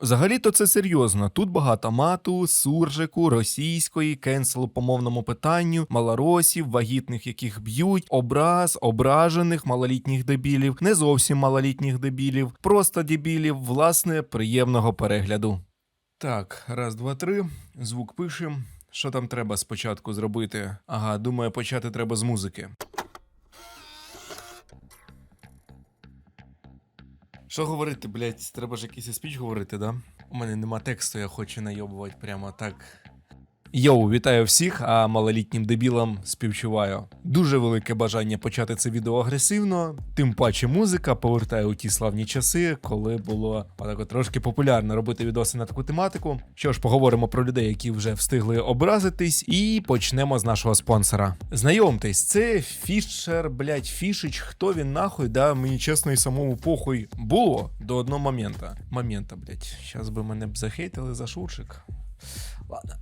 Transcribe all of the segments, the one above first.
Взагалі-то це серйозно. Тут багато мату, суржику, російської, кенселу по мовному питанню, малоросів, вагітних, яких б'ють, образ, ображених малолітніх дебілів, не зовсім малолітніх дебілів, просто дебілів, власне, приємного перегляду. Так, раз, два, три. Звук пишем. Що там треба спочатку зробити? Ага, думаю, почати треба з музики. Що говорити, блять, треба ж якийсь спіч говорити, да? У мене нема тексту, я хочу найобувати прямо так. Йоу, вітаю всіх, а малолітнім дебілам співчуваю. Дуже велике бажання почати це відео агресивно, тим паче музика повертає у ті славні часи, коли було отак трошки популярно робити відоси на таку тематику. Що ж, поговоримо про людей, які вже встигли образитись, і почнемо з нашого спонсора. Знайомтесь, це Фішер, блять, Фішич, хто він нахуй, да, мені чесно і самому похуй було до одного момента. Момента, блять, щас би мене б захейтили за шуршик. Ладно.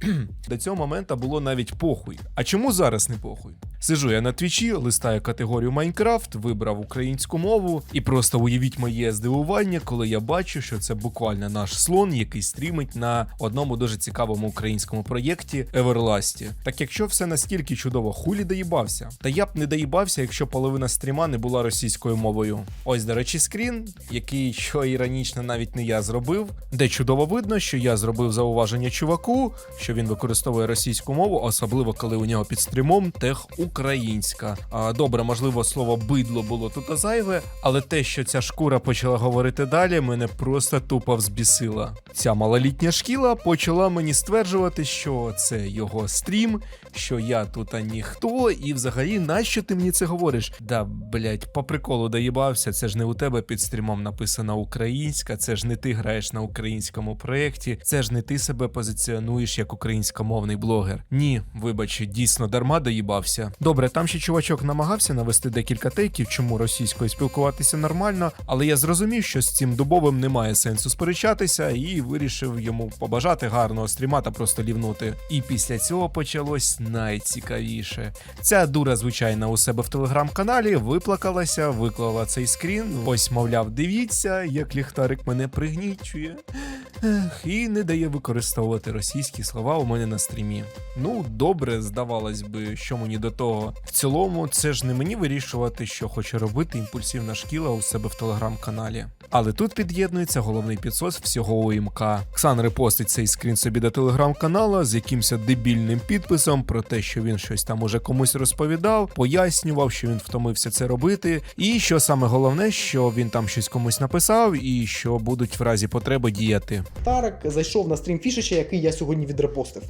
До цього моменту було навіть похуй. А чому зараз не похуй? Сижу я на твічі, листаю категорію Майнкрафт, вибрав українську мову, і просто уявіть моє здивування, коли я бачу, що це буквально наш слон, який стрімить на одному дуже цікавому українському проєкті Everlast. Так якщо все настільки чудово, хулі доїбався. Та я б не доїбався, якщо половина стріма не була російською мовою. Ось, до речі, скрін, який що іронічно навіть не я зробив, де чудово видно, що я зробив зауваження чуваку, що він використовує російську мову, особливо коли у нього під стрімом тех українська. А добре, можливо, слово бидло було тут зайве, але те, що ця шкура почала говорити далі, мене просто тупо взбісила. Ця малолітня шкіла почала мені стверджувати, що це його стрім, що я тут а ніхто, і взагалі, нащо ти мені це говориш? Да, блять, по приколу доїбався, це ж не у тебе під стрімом написана українська, це ж не ти граєш на українському проєкті, це ж не ти себе позиціонуєш як українськомовний блогер. Ні, вибач, дійсно дарма доїбався. Добре, там ще чувачок намагався навести декілька тейків, чому російською спілкуватися нормально, але я зрозумів, що з цим дубовим немає сенсу сперечатися, і вирішив йому побажати гарного стріма та просто лівнути. І після цього почалось найцікавіше. Ця дура, звичайно, у себе в телеграм-каналі виплакалася, виклала цей скрін. Ось, мовляв, дивіться, як ліхтарик мене пригнічує. І не дає використовувати російські слова у мене на стрімі. Ну, добре, здавалось би, що мені до того. В цілому, це ж не мені вирішувати, що хоче робити імпульсивна шкіла у себе в телеграм-каналі. Але тут під'єднується головний підсос всього УМК. Ксан репостить цей скрін собі до телеграм-канала з якимось дебільним підписом про те, що він щось там уже комусь розповідав, пояснював, що він втомився це робити, і що саме головне, що він там щось комусь написав, і що будуть в разі потреби діяти. Тарик зайшов на стрім Фішича, який я сьогодні відрепостив.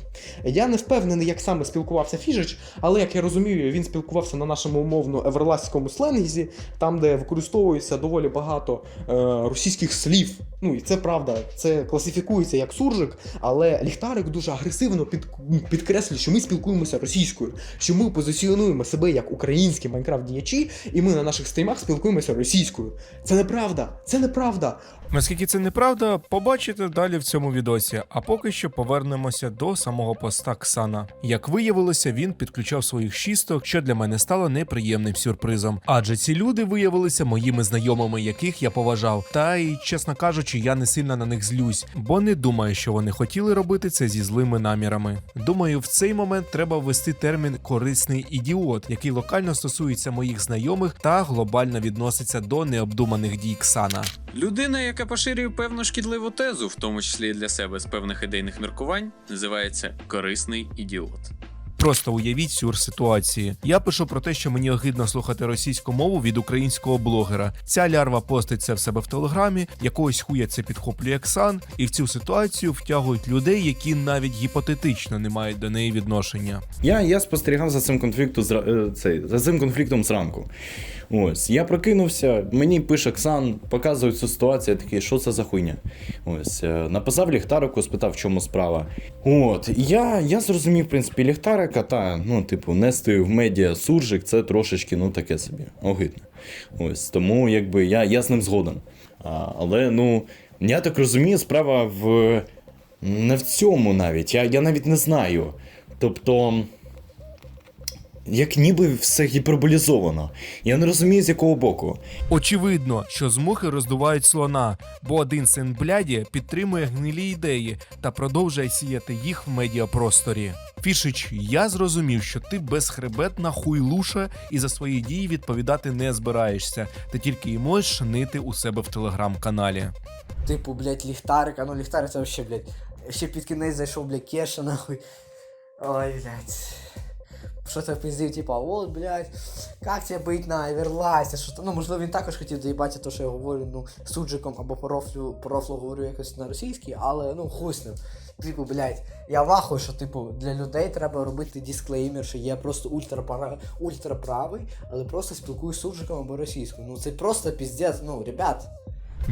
Я не впевнений, як саме спілкувався Фішич, але як я розумію, він спілкувався на нашому умовно еверластському сленгізі, там, де використовується доволі багато е, російських слів. Ну і це правда, це класифікується як суржик, але ліхтарик дуже агресивно під, підкреслює, що ми спілкуємося російською, що ми позиціонуємо себе як українські майнкрафт діячі, і ми на наших стрімах спілкуємося російською. Це неправда, це неправда. Наскільки це неправда, побачите далі в цьому відосі. А поки що повернемося до самого поста Ксана. Як виявилося, він підключав своїх шісток, що для мене стало неприємним сюрпризом. Адже ці люди виявилися моїми знайомими, яких я поважав. Та й, чесно кажучи, я не сильно на них злюсь, бо не думаю, що вони хотіли робити це зі злими намірами. Думаю, в цей момент треба ввести термін корисний ідіот, який локально стосується моїх знайомих та глобально відноситься до необдуманих дій Ксана. Людина, яка поширює певну шкідливу тезу, в тому числі і для себе з певних ідейних міркувань, називається корисний ідіот. Просто уявіть сюр ситуації. Я пишу про те, що мені огидно слухати російську мову від українського блогера. Ця лярва постить це в себе в телеграмі, якогось хуя це підхоплює Ксан, і в цю ситуацію втягують людей, які навіть гіпотетично не мають до неї відношення. Я, я спостерігав за цим конфліктом зра- е, цей, за цим конфліктом зранку. Ось, я прокинувся, мені пише Ксан, показує цю ситуацію, я такий, що це за хуйня? Ось, е, написав ліхтарику, спитав, в чому справа. От, я, я зрозумів, в принципі, ліхтарика, та, ну, типу, нести в медіа суржик, це трошечки, ну, таке собі, огидно. Ось, тому, якби, я, я з ним згоден. А, але, ну, я так розумію, справа в. Не в цьому навіть. Я, я навіть не знаю. Тобто. Як ніби все гіперболізовано. Я не розумію, з якого боку. Очевидно, що змухи роздувають слона, бо один син бляді підтримує гнилі ідеї та продовжує сіяти їх в медіапросторі. Фішич, я зрозумів, що ти безхребетна хуйлуша і за свої дії відповідати не збираєшся. Ти тільки й можеш нити у себе в телеграм-каналі. Типу, блядь, ліхтарик, а ну ліхтарик це вообще, блядь. Ще під кінець зайшов, блядь, Кеша, нахуй. Ой, блядь. Що це пиздив, типа, от, блядь, как тебе бить на Everlast, що ну, можливо, він також хотів доїбати те, що я говорю, ну, суджиком або по рофлю, говорю якось на російській, але, ну, з. Типу, блядь, я вахую, що, типу, для людей треба робити дисклеймер, що я просто ультрапара, ультраправий, але просто спілкуюсь з суджиком або російською. Ну, це просто піздець, ну, ребят.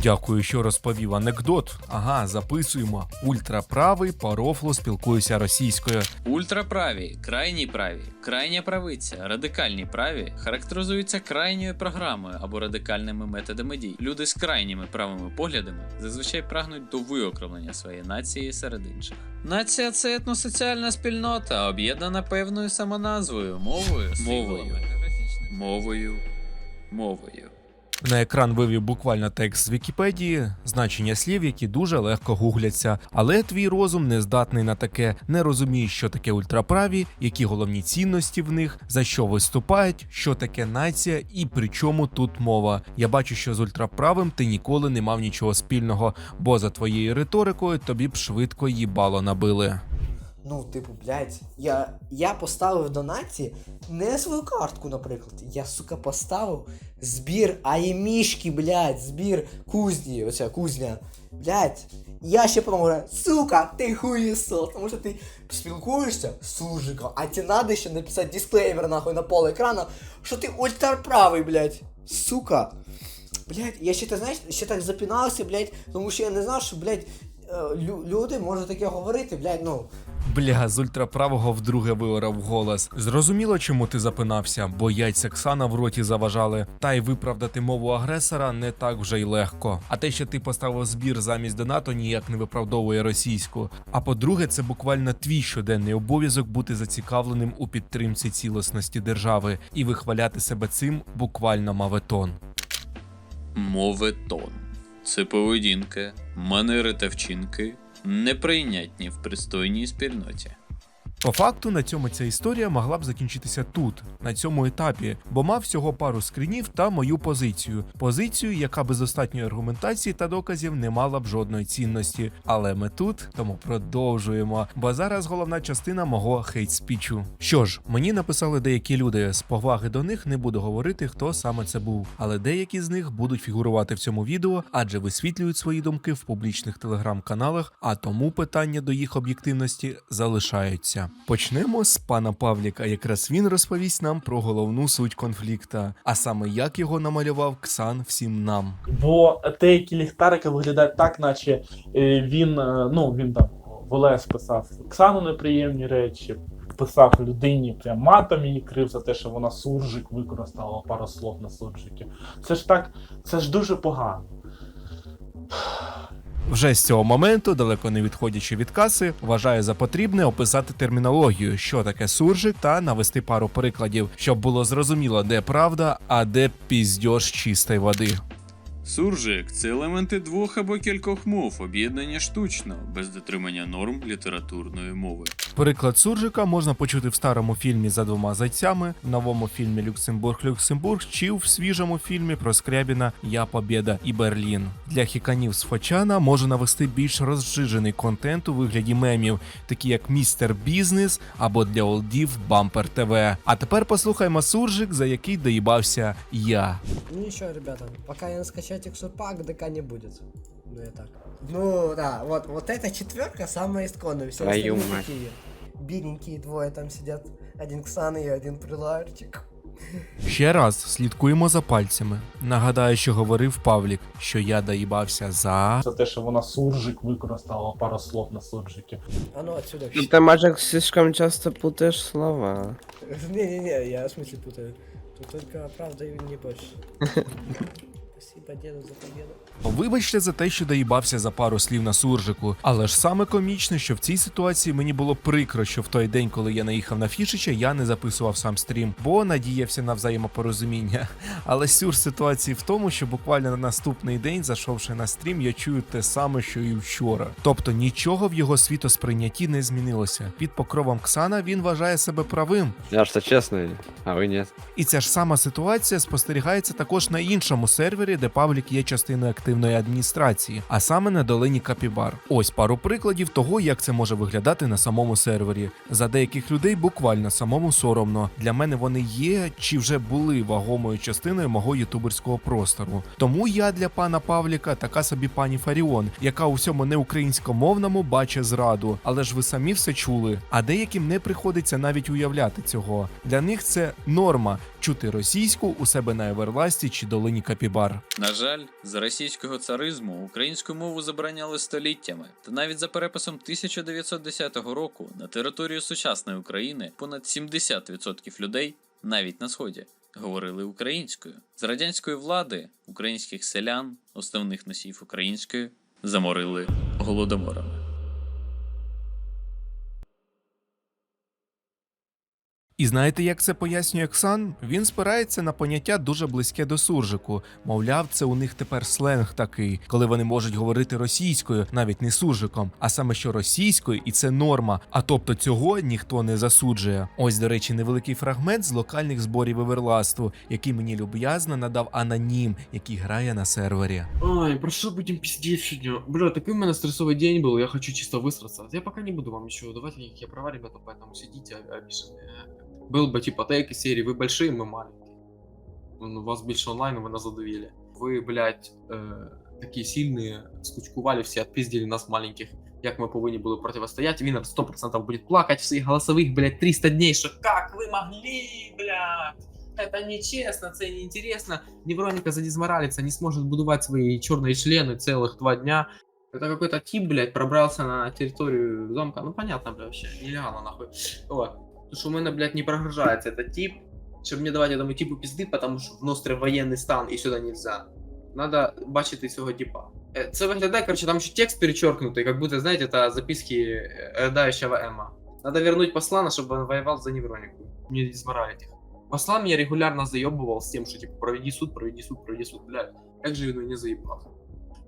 Дякую, що розповів анекдот. Ага, записуємо. Ультраправий по рофлу спілкуюся російською. Ультраправі, крайні праві, крайня правиця, радикальні праві характеризуються крайньою програмою або радикальними методами дій. Люди з крайніми правими поглядами зазвичай прагнуть до виокремлення своєї нації серед інших. Нація це етносоціальна спільнота, об'єднана певною самоназвою, мовою, мовою, мовою, мовою. На екран вивів буквально текст з Вікіпедії, значення слів, які дуже легко гугляться. Але твій розум не здатний на таке, не розумієш, що таке ультраправі, які головні цінності в них, за що виступають, що таке нація і при чому тут мова. Я бачу, що з ультраправим ти ніколи не мав нічого спільного, бо за твоєю риторикою тобі б швидко їбало набили. Ну, типу, блядь, я, я поставив донаті не свою картку, наприклад. Я, сука, поставив збір АЄМішки, блядь, збір кузні, оця кузня. Блядь. Я ще потім говорю, сука, ти хуєсос, тому що ти спілкуєшся з служиком, а тебе надо ще написати дисклеймер нахуй на пол екрана, що ти ультраправий, блядь. Сука. Блядь, я ще ти знаєш, ще так запінався, блядь, тому що я не знав, що, блядь, люди можуть таке говорити, блядь, ну. Бля, з ультраправого вдруге виорав голос. Зрозуміло, чому ти запинався, бо яйця Ксана в роті заважали. Та й виправдати мову агресора не так вже й легко. А те, що ти поставив збір замість донату, ніяк не виправдовує російську. А по-друге, це буквально твій щоденний обов'язок бути зацікавленим у підтримці цілісності держави і вихваляти себе цим буквально маветон. Моветон. Це поведінка, манери та вчинки, неприйнятні в пристойній спільноті. По факту на цьому ця історія могла б закінчитися тут, на цьому етапі, бо мав всього пару скрінів та мою позицію. Позицію, яка без достатньої аргументації та доказів не мала б жодної цінності. Але ми тут, тому продовжуємо. Бо зараз головна частина мого хейт-спічу. Що ж, мені написали деякі люди. З поваги до них не буду говорити, хто саме це був, але деякі з них будуть фігурувати в цьому відео, адже висвітлюють свої думки в публічних телеграм-каналах, а тому питання до їх об'єктивності залишаються. Почнемо з пана Павліка. Якраз він розповість нам про головну суть конфлікта, а саме як його намалював Ксан всім нам. Бо деякі ліхтарики виглядають так, наче е, він, е, ну, він там в ОЛС писав Оксану неприємні речі, писав людині прям матом її крив за те, що вона суржик використала пару слов на суржики. Це ж так, це ж дуже погано. Вже з цього моменту, далеко не відходячи від каси, вважаю за потрібне описати термінологію, що таке суржик, та навести пару прикладів, щоб було зрозуміло, де правда, а де піздьош чистої води. Суржик це елементи двох або кількох мов, об'єднані штучно, без дотримання норм літературної мови. Приклад суржика можна почути в старому фільмі за двома зайцями, в новому фільмі Люксембург Люксембург чи в свіжому фільмі про Скрябіна Я Побєда і Берлін. Для хіканів з Фочана можу навести більш розжижений контент у вигляді мемів, такі як Містер Бізнес або для олдів Бампер ТВ. А тепер послухаймо суржик, за який доїбався я. Ну ничего, ребята, пока я не скачаю текстурпак, ДК не будет. Ну я так. Ну да, вот, вот эта четверка самая исконная. Все Твою остальные мать. такие бедненькие двое там сидят. Один Ксан и один Приларчик. Ще раз слідкуємо за пальцями. Нагадаю, що говорив Павлік, що я доїбався за. За те, що вона суржик використала пару слов на суржики. А ну отсюда. Ну, Ты, Маджик, слишком часто путаешь слова. Не-не-не, я в смысле путаю. Тут только правда и не больше. Спасибо. победу за победу. Вибачте за те, що доїбався за пару слів на суржику, але ж саме комічне, що в цій ситуації мені було прикро, що в той день, коли я наїхав на фішича, я не записував сам стрім, бо надіявся на взаємопорозуміння. Але сюр ситуації в тому, що буквально на наступний день, зайшовши на стрім, я чую те саме, що і вчора. Тобто нічого в його світосприйнятті не змінилося. Під покровом Ксана він вважає себе правим, Я ж то чесний, а ви ні. і ця ж сама ситуація спостерігається також на іншому сервері, де Павлік є частиною активної адміністрації, а саме на долині Капібар. Ось пару прикладів того, як це може виглядати на самому сервері. За деяких людей буквально самому соромно. Для мене вони є чи вже були вагомою частиною мого ютуберського простору. Тому я для пана Павліка така собі пані Фаріон, яка у всьому неукраїнськомовному бачить зраду. Але ж ви самі все чули. А деяким не приходиться навіть уявляти цього. Для них це норма чути російську у себе на Еверласті чи долині Капібар. На жаль, за російського царизму українську мову забороняли століттями, та навіть за переписом 1910 року на територію сучасної України понад 70% людей, навіть на сході, говорили українською. З радянської влади українських селян, основних носіїв української, заморили голодоморами. І знаєте, як це пояснює Ксан? Він спирається на поняття дуже близьке до суржику. Мовляв, це у них тепер сленг такий, коли вони можуть говорити російською, навіть не суржиком, а саме що російською, і це норма. А тобто цього ніхто не засуджує. Ось, до речі, невеликий фрагмент з локальних зборів Еверласту, який мені люб'язно надав анонім, який грає на сервері. Ой, про что будем пиздеть сегодня? Бля, такой у меня стрессовый день был, я хочу чисто высраться. Я пока не буду вам ничего давать, никакие права, ребята, поэтому сидите обиженные. Был бы типа тейк из серии, вы большие, мы маленькие. Ну, У вас больше онлайн, вы нас задавили. Вы, блядь, э, такие сильные, скучкували все, отпиздили нас маленьких. Як ми повинні були противостоять, він 100% буде плакати в своїх голосових, блядь, 300 дней, що как ви могли, блядь, это нечестно, це неинтересно. Невроника задизморалится, не сможет будувати свої чорні члени целых два дня. Это какой-то тип, блядь, пробрался на территорию замка. Ну понятно, блядь, вообще, нелегально нахуй. О, потому что у мене, блядь, не прогружается этот тип, чтобы мне давать этому типу пизды, потому что в Ностре воєнний стан і сюди нельзя. Надо бачити цього типа. Е, Це виглядає, короче, там ще текст перечеркнутый, как будто, знаете, это записки э, рыдающего Эма. Надо вернуть послана, чтобы он воевал за Невронику. Не дизморалить их. Послан меня регулярно заебывал с тем, что типа проведи суд, проведи суд, проведи суд, блядь. Як же він не заїбав?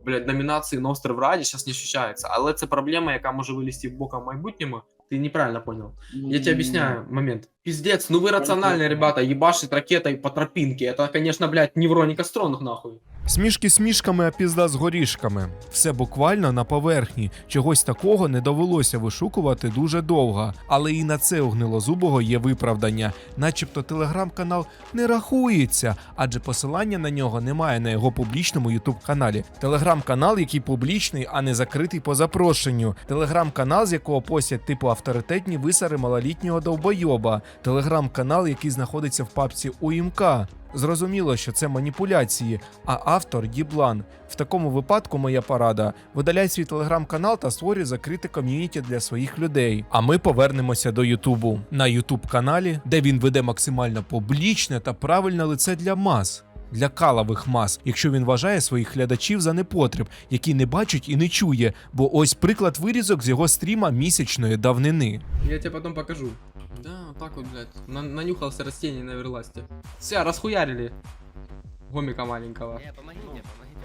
Блядь, номінації Ностр в Раді зараз не ощущаються, але це проблема, яка може вилізти в боком в майбутньому. Ти неправильно понял. Я тебе объясняю момент. Пиздец, ну вы рациональные, ребята, ебашит ракетой по тропинке. Это, конечно, блядь, невроника Стронг, нахуй. Смішки смішками, а пізда з горішками. Все буквально на поверхні. Чогось такого не довелося вишукувати дуже довго. Але і на це у гнилозубого є виправдання, начебто телеграм-канал не рахується, адже посилання на нього немає на його публічному ютуб-каналі. Телеграм-канал, який публічний, а не закритий по запрошенню. Телеграм-канал, з якого постять типу авторитетні висари малолітнього довбойоба. Телеграм-канал, який знаходиться в папці УІМК. Зрозуміло, що це маніпуляції, а автор Діблан. В такому випадку моя порада: видаляй свій телеграм-канал та створюй закрите ком'юніті для своїх людей. А ми повернемося до Ютубу на Ютуб-каналі, де він веде максимально публічне та правильне лице для мас. Для калових мас, якщо він вважає своїх глядачів за непотріб, які не бачать і не чує, бо ось приклад вирізок з його стріма місячної давнини. Я тебе потом покажу. Да, так вот, блядь, на- нанюхался растений на Верласте. Все, расхуярили. Гомика маленького.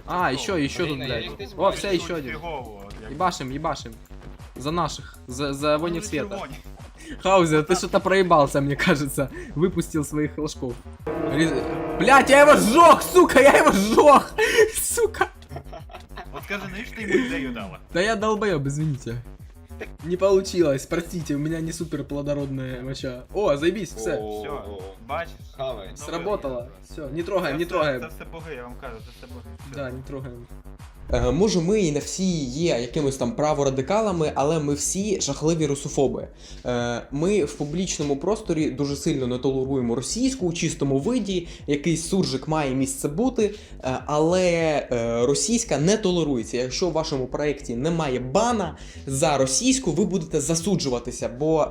А, еще, еще тут, блядь. О, все, еще один. Ебашим, ебашим. За наших, за, за вони света. Хаузер, ты что-то проебался, мне кажется. Выпустил своих ложков. Рез- Блядь, я его сжег, сука, я его сжег! Сука! От скажи, навіщо ти йому ідею дала? Да я долбоеб, извините. Не получилось, простите, у меня не супер плодородная моча. О, заебись, все. Все, бачиш? Сработало. Все, не трогаем, не трогаем. все боги, я вам кажу, все боги. Все. Да, не трогаем. Е, Може, ми і не всі є якимись там праворадикалами, але ми всі жахливі русофоби. Е, Ми в публічному просторі дуже сильно не толеруємо російську у чистому виді, якийсь суржик має місце бути, е, але російська не толерується. Якщо в вашому проєкті немає бана за російську, ви будете засуджуватися, бо.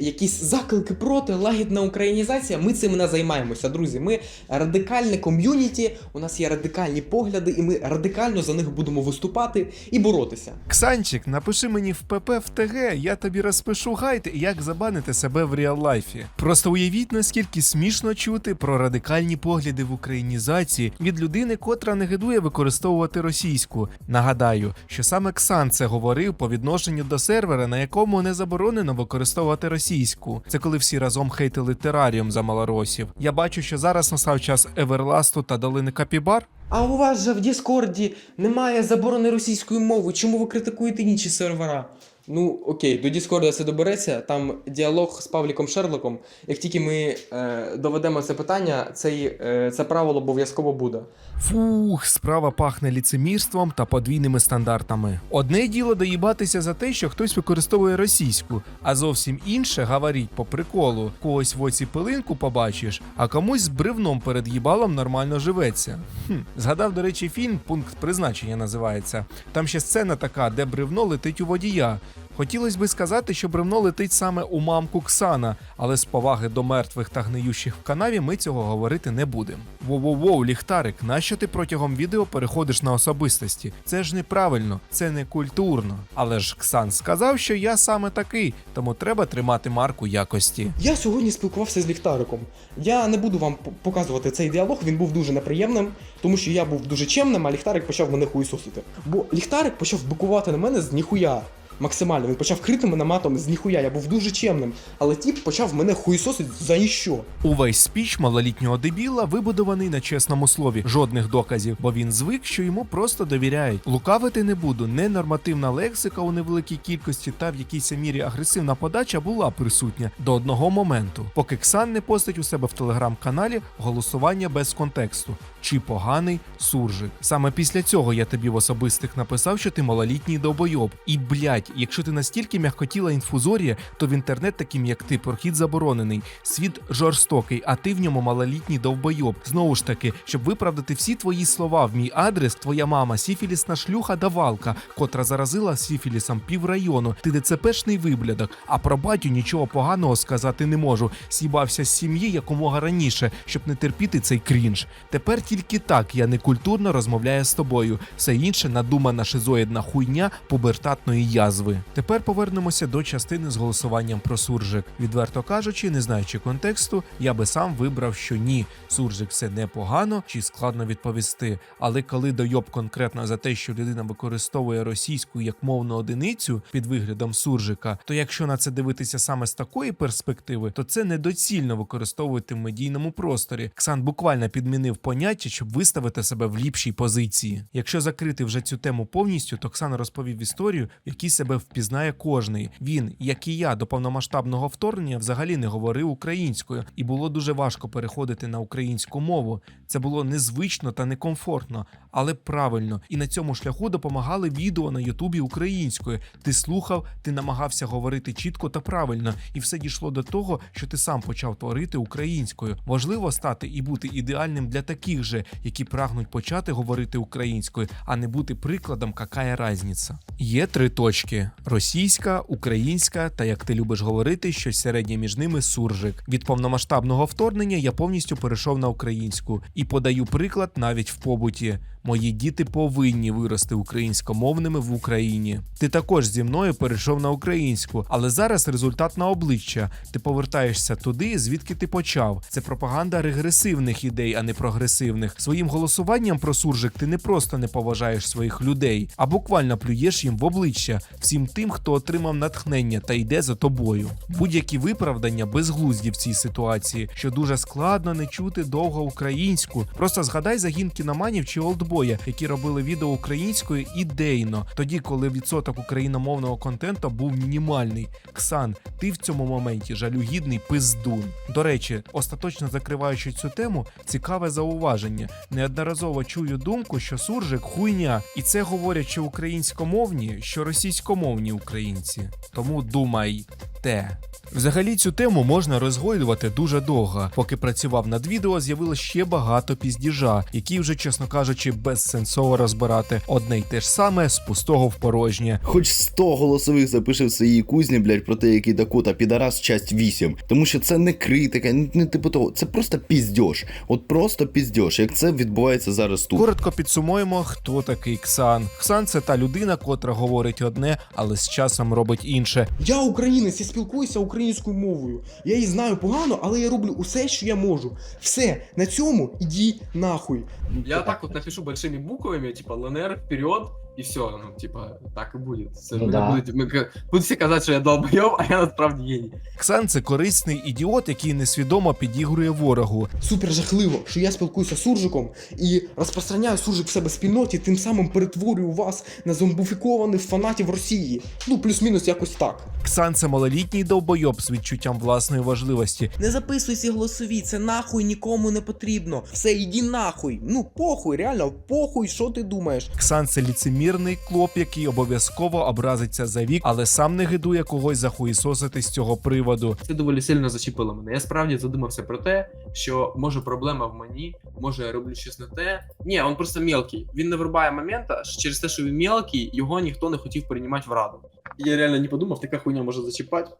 Якісь заклики проти, лагідна українізація. Ми цим не займаємося, друзі. Ми радикальне ком'юніті, у нас є радикальні погляди, і ми радикально за них будемо виступати і боротися. Ксанчик, напиши мені в ПП в ТГ, я тобі розпишу гайд, як забанити себе в реал лайфі. Просто уявіть, наскільки смішно чути про радикальні погляди в українізації від людини, котра не гидує використовувати російську. Нагадаю, що саме Ксан це говорив по відношенню до сервера, на якому не заборонено використовувати російську. Це коли всі разом хейтили тераріум за малоросів. Я бачу, що зараз настав час Еверласту та долини Капібар. А у вас же в Діскорді немає заборони російської мови. Чому ви критикуєте інші сервера? Ну окей, до Діскорда це добереться. Там діалог з Павліком Шерлоком. Як тільки ми е, доведемо це питання, цей, е, це правило обов'язково буде. Фух, справа пахне ліцемірством та подвійними стандартами. Одне діло доїбатися за те, що хтось використовує російську, а зовсім інше говоріть по приколу. Когось в оці пилинку побачиш, а комусь з бревном перед їбалом нормально живеться. Хм. Згадав, до речі, фільм Пункт призначення називається. Там ще сцена така, де бревно летить у водія. Хотілося би сказати, що бревно летить саме у мамку Ксана, але з поваги до мертвих та гниючих в канаві ми цього говорити не будемо. Воу-воу-воу, ліхтарик, нащо ти протягом відео переходиш на особистості? Це ж неправильно, це не культурно. Але ж Ксан сказав, що я саме такий, тому треба тримати марку якості. Я сьогодні спілкувався з ліхтариком. Я не буду вам показувати цей діалог, він був дуже неприємним, тому що я був дуже чемним, а ліхтарик почав мене хуїсосити. Бо ліхтарик почав бикувати на мене з ніхуя. Максимально, він почав крити мене матом з ніхуя. Я був дуже чемним, але тіп почав мене хуїсосити за ніщо. Увесь спіч малолітнього дебіла вибудований на чесному слові, жодних доказів, бо він звик, що йому просто довіряють. Лукавити не буду. Ненормативна лексика у невеликій кількості та в якійсь мірі агресивна подача була присутня до одного моменту, поки Ксан не постить у себе в телеграм-каналі голосування без контексту. Чи поганий суржик. Саме після цього я тобі в особистих написав, що ти малолітній довбойоб. І блять, якщо ти настільки м'якотіла інфузорія, то в інтернет таким як ти прохід заборонений. Світ жорстокий, а ти в ньому малолітній довбойоб. Знову ж таки, щоб виправдати всі твої слова в мій адрес, твоя мама сіфілісна шлюха давалка, котра заразила сіфілісом піврайону. Ти ДЦПшний виблядок, а про батю нічого поганого сказати не можу. Сібався з сім'ї якомога раніше, щоб не терпіти цей крінж. Тепер тільки так я некультурно розмовляю з тобою. Все інше надумана шизоїдна хуйня пубертатної язви. Тепер повернемося до частини з голосуванням про суржик. Відверто кажучи, не знаючи контексту, я би сам вибрав, що ні, суржик це непогано чи складно відповісти. Але коли дойоб конкретно за те, що людина використовує російську як мовну одиницю під виглядом суржика, то якщо на це дивитися саме з такої перспективи, то це недоцільно використовувати в медійному просторі. Ксан буквально підмінив поняття, щоб виставити себе в ліпшій позиції. Якщо закрити вже цю тему повністю, то Ксан розповів історію, в якій себе впізнає кожний. Він, як і я, до повномасштабного вторгнення взагалі не говорив українською, і було дуже важко переходити на українську мову. Це було незвично та некомфортно, але правильно. І на цьому шляху допомагали відео на Ютубі українською. Ти слухав, ти намагався говорити чітко та правильно, і все дійшло до того, що ти сам почав творити українською. Важливо стати і бути ідеальним для таких же, які прагнуть почати говорити українською, а не бути прикладом, какая разниця. Є три точки: російська, українська та як ти любиш говорити, щось середнє між ними суржик. Від повномасштабного вторгнення я повністю перейшов на українську і подаю приклад навіть в побуті. Мої діти повинні вирости українськомовними в Україні. Ти також зі мною перейшов на українську, але зараз результат на обличчя. Ти повертаєшся туди, звідки ти почав. Це пропаганда регресивних ідей, а не прогресивних. Своїм голосуванням про суржик ти не просто не поважаєш своїх людей, а буквально плюєш їм в обличчя всім тим, хто отримав натхнення та йде за тобою. Будь-які виправдання безглузді в цій ситуації, що дуже складно не чути довго українську. Просто згадай загін кіноманів чи олдбоя, які робили відео українською ідейно, тоді, коли відсоток україномовного контенту був мінімальний. Ксан, ти в цьому моменті жалюгідний пиздун. До речі, остаточно закриваючи цю тему, цікаве зауваження. Неодноразово чую думку, що суржик хуйня, і це говорять що українськомовні, що російськомовні українці. Тому думай. Те. Взагалі цю тему можна розгойдувати дуже довго. Поки працював над відео, з'явилось ще багато піздіжа, які вже, чесно кажучи, безсенсово розбирати одне й те ж саме з пустого в порожнє. Хоч 100 голосових запиши в своїй кузні, блядь, про те, який Дакота підарас, часть 8. Тому що це не критика, не, не типу того, це просто піздьош. От просто піздьош, як це відбувається зараз тут. Коротко підсумуємо, хто такий Ксан. Ксан це та людина, котра говорить одне, але з часом робить інше. Я українець спілкуюся українською мовою. Я її знаю погано, але я роблю усе, що я можу. Все, на цьому іди нахуй. Я так от напишу большими буквами, типа ЛНР вперед, и все, ну, типа, так и будет. Це Ну мене да. будуть, ми, будуть всі казати, що я долбойов, а я насправді геній. Ксан це корисний ідіот, який несвідомо підігрує ворогу. Супер жахливо, що я спілкуюся з суржиком і розпространяю суржик в себе в спільноті, тим самим перетворюю вас на зомбіфікованих фанатів Росії. Ну, плюс-мінус якось так. Ксан це малолітній довбойоб з відчуттям власної важливості. Не записуй ці голосові, це нахуй нікому не потрібно. Все, іди нахуй. Ну, похуй, реально, похуй, що ти думаєш. Ксан це ліцемірний клоп, який обов'язково образиться за вік, але сам не гидує когось захуїсосити з цього приводу. Це доволі сильно зачепило мене. Я справді задумався про те, що може проблема в мені, може я роблю щось не те. Ні, він просто мелкий. Він не вирубає момента, через те, що він мелкий, його ніхто не хотів приймати в раду. Я реально не подумав, така хуйня може зачіпати.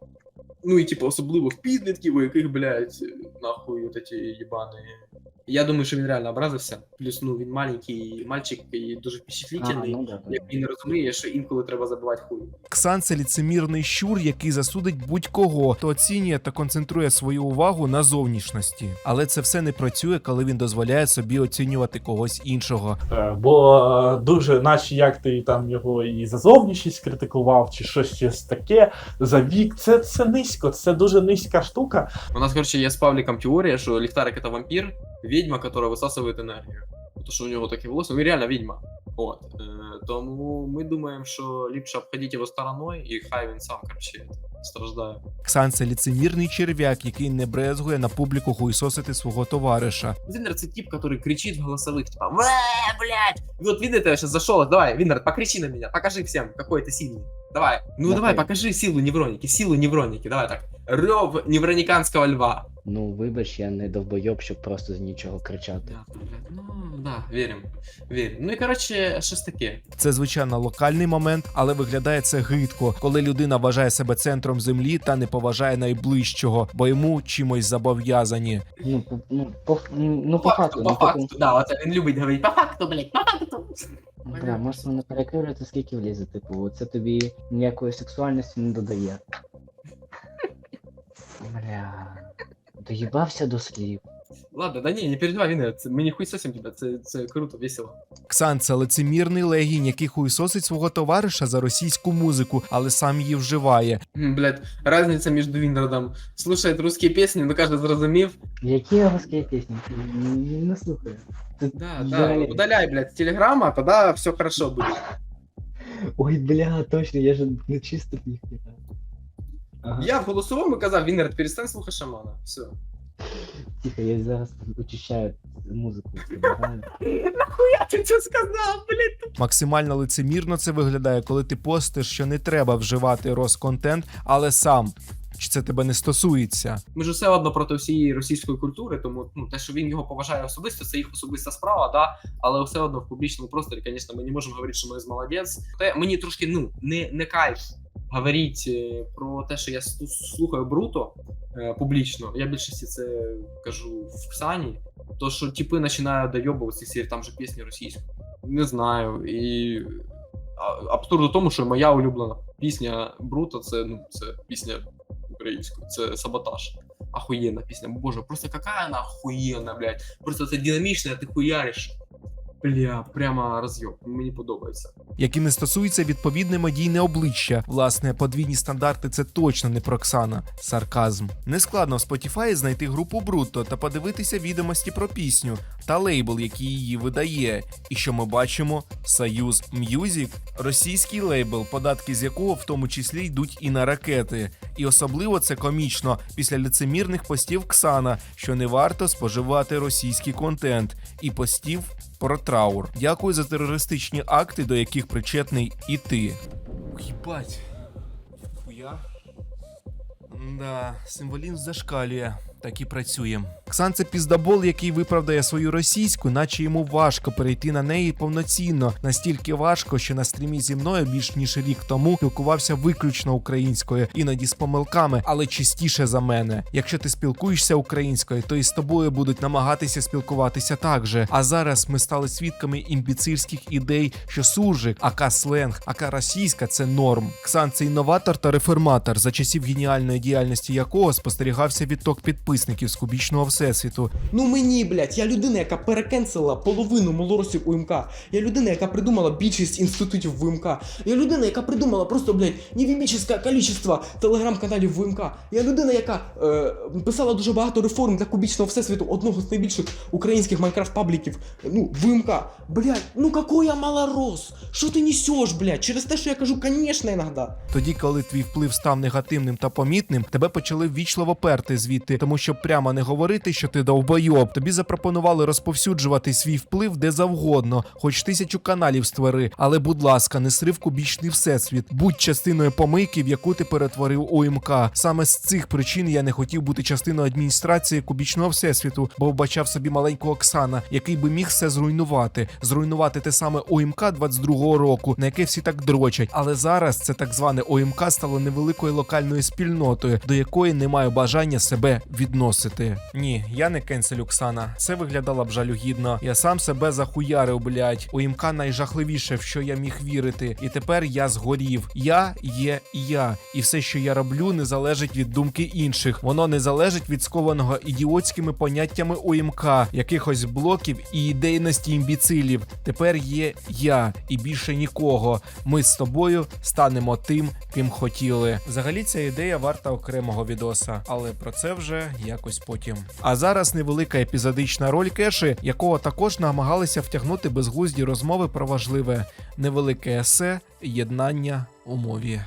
Ну і типу, особливо в підлітків, у яких, блядь, нахуй от эти їбани. Я думаю, що він реально образився. Плюс ну він маленький мальчик і дуже впечатлительний. Як він розуміє, що інколи треба забивати хуй. Ксан це ліцемірний щур, який засудить будь-кого, хто оцінює та концентрує свою увагу на зовнішності. Але це все не працює, коли він дозволяє собі оцінювати когось іншого. Е, Бо е, дуже, наче як ти там його і за зовнішність критикував, чи щось щось таке, за вік, це, це низько, це дуже низька штука. У нас, короче, є з Павликом теорія, що ліхтарик это вампір, ведьма, которая высасывает энергию. Потому что у нього такі волоси, він реально відьма. От. Е, тому ми думаємо, що ліпше обходити його стороною, і хай він сам, короче, страждає. Ксан це ліцемірний черв'як, який не брезгує на публіку хуйсосити свого товариша. Винер це тип, который кричит в голосовых, типа, «Вэ, блядь! И вот Винер, ты сейчас зашел, давай, Винер, покричи на меня, покажи всем, какой ты сильный. Давай, ну давай, покажи силу невроники, силу невроники, давай так. Рев неврониканского льва. Ну, вибач, я не довбойоб, щоб просто з нічого кричати. Да, блядь, ну да, вірим, вірим. Ну і коротше, щось таке. Це звичайно локальний момент, але виглядає це гидко, коли людина вважає себе центром землі та не поважає найближчого, бо йому чимось зобов'язані. Ну, по, ну, по, ну, по факту, по факту, да, оце він любить говорити, по факту, блядь, по факту. Бля, можеш мене перекривати, скільки влізе, типу, це тобі ніякої сексуальності не додає. Бля. Доїбався до слів. Ладно, да ні, не переживай, Вінер, це мені хуй сосім тебе, це, це круто, весело. Ксан це лицемірний легінь, який хуйсосить свого товариша за російську музику, але сам її вживає. М, Блядь, разниця між Вінером слушает русські пісні, ну каже, зрозумів. Які русські пісні? Не, не слухаю. Да, да, взагалі- удаляй, блядь, з телеграма, тоді все хорошо буде. Ой, бля, точно, я ж не чисто їх Ага. Я в голосовому казав, Вінер, перестань слухати шамана. Все. Тихо, я зараз очищаю музику. Нахуя ти це сказав, блядь? Максимально лицемірно це виглядає, коли ти постиш, що не треба вживати розконтент, але сам. Чи це тебе не стосується? Ми ж все одно проти всієї російської культури, тому ну, те, що він його поважає особисто, це їх особиста справа, да. Але все одно в публічному просторі, звісно, ми не можемо говорити, що ми з молодець. Те мені трошки ну не, не кайф говорити е, про те, що я слухаю бруто е, публічно. Я більшості це кажу в Ксані. То, що типи починають дойобуватися там же пісні російські. Не знаю. І абсурд у тому, що моя улюблена пісня Бруто це ну це пісня українською, це саботаж. Охуєнна пісня. Боже, просто какая она охуєнна, блядь. Просто це динамічно, ти хуяриш. Бля, прямо розйом Мені подобається. Які не стосується відповідне медійне обличчя. Власне, подвійні стандарти це точно не про Оксана. Сарказм. Нескладно в Spotify знайти групу Брутто та подивитися відомості про пісню та лейбл, який її видає. І що ми бачимо? Союз Music – російський лейбл, податки з якого в тому числі йдуть і на ракети. І особливо це комічно після лицемірних постів Ксана, що не варто споживати російський контент, і постів про траур. Дякую за терористичні акти, до яких причетний і ти. Їбать. Хуя. Да, символізм зашкалює. Так і працює. Ксан це піздабол, який виправдає свою російську, наче йому важко перейти на неї повноцінно. Настільки важко, що на стрімі зі мною більш ніж рік тому спілкувався виключно українською, іноді з помилками, але чистіше за мене. Якщо ти спілкуєшся українською, то і з тобою будуть намагатися спілкуватися так же. А зараз ми стали свідками імбіцильських ідей, що суржик, ака сленг, ака російська це норм. Ксан це інноватор та реформатор, за часів геніальної діяльності якого спостерігався відток підписників з кубічного всесвіту. Ну мені, блядь, я людина, яка перекенсила половину малоросів УМК. Я людина, яка придумала більшість інститутів ВМК. Я людина, яка придумала просто, блядь, невімічне кількість телеграм-каналів ВМК. Я людина, яка е, писала дуже багато реформ для кубічного всесвіту, одного з найбільших українських майнкрафт-пабліків. Ну, ВМК. Блядь, ну какой я малорос? Що ти несеш, блядь? Через те, що я кажу, конечно, іногда. Тоді, коли твій вплив став негативним та помітним, тебе почали ввічливо перти звідти, тому що прямо не говорити, що ти довбойоб. Тобі запропонували розповсюджувати свій вплив де завгодно, хоч тисячу каналів створи. Але, будь ласка, не сри в кубічний всесвіт. Будь частиною помийки, в яку ти перетворив ОМК. Саме з цих причин я не хотів бути частиною адміністрації кубічного всесвіту, бо вбачав собі маленького Оксана, який би міг все зруйнувати, зруйнувати те саме ОМК 22-го року, на яке всі так дрочать. Але зараз це так зване ОМК стало невеликою локальною спільнотою, до якої не маю бажання себе відносити. Ні, я не кенсель Оксана. Це виглядало б жалюгідно. Я сам себе захуярив, блядь. ОМК найжахливіше, в що я міг вірити. І тепер я згорів. Я є я, і все, що я роблю, не залежить від думки інших. Воно не залежить від скованого ідіотськими поняттями ОМК, якихось блоків і ідейності імбіцилів. Тепер є я і більше нікого. Ми з тобою станемо тим, ким хотіли. Взагалі, ця ідея варта окремого відоса, але про це вже якось потім. А зараз невелика епізодична роль кеші, якого також намагалися втягнути безглузді розмови про важливе невелике есе єднання у мові.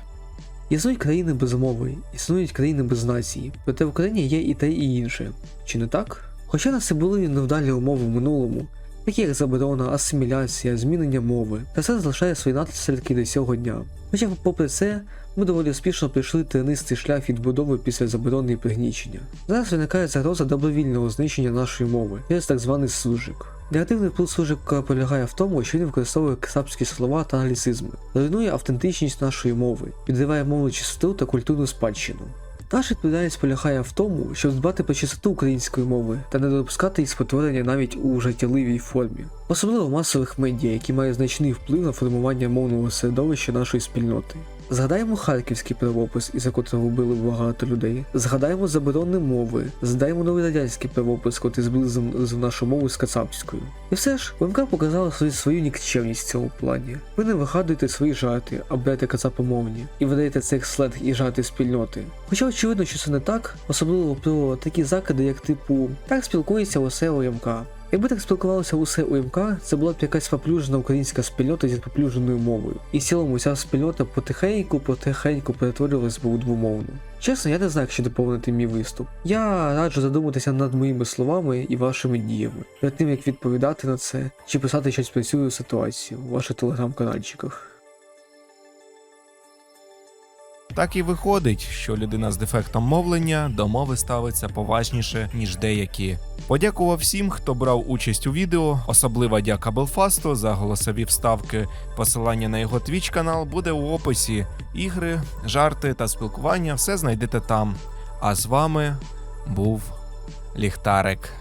Існують країни без мови, існують країни без нації, проте в Україні є і те, і інше. Чи не так? Хоча нас і були невдалі умови в минулому, такі як заборона, асиміляція, змінення мови, та все залишає свої наслідки до цього дня. Хоча, попри це, ми доволі успішно пройшли тернистий шлях відбудови після заборони і пригнічення. Зараз виникає загроза добровільного знищення нашої мови через так званий суржик. Негативний вплив суржика полягає в тому, що він використовує касапські слова та англіцизми, руйнує автентичність нашої мови, підриває мовну чистоту та культурну спадщину. Наша відповідальність полягає в тому, щоб дбати про чистоту української мови та не допускати її спотворення навіть у жартівливій формі, особливо масових медіа, які мають значний вплив на формування мовного середовища нашої спільноти. Згадаємо харківський правопис, із котрого вбили багато людей. Згадаємо заборони мови, згадаємо новий радянський правопис, котрий зблизив нашу мову з кацапською. І все ж, ВМК показала свою, свою нікчемність в цьому плані. Ви не вигадуєте свої жарти, а берете кацапомовні, і видаєте цих сленг і жарти спільноти. Хоча очевидно, що це не так, особливо про такі закиди, як типу так спілкується усе ОМК. Якби так спілкувалося усе УМК, це була б якась поплюжена українська спільнота зі поплюженою мовою. І в цілому ця спільнота потихеньку, потихеньку перетворювалась би у двомовну. Чесно, я не знаю, як ще доповнити мій виступ. Я раджу задуматися над моїми словами і вашими діями, перед тим як відповідати на це, чи писати щось про цю ситуацію у ваших телеграм-канальчиках. Так і виходить, що людина з дефектом мовлення до мови ставиться поважніше, ніж деякі. Подякував всім, хто брав участь у відео. Особлива дяка Белфасту за голосові вставки. Посилання на його твіч канал буде у описі. Ігри, жарти та спілкування все знайдете там. А з вами був Ліхтарик.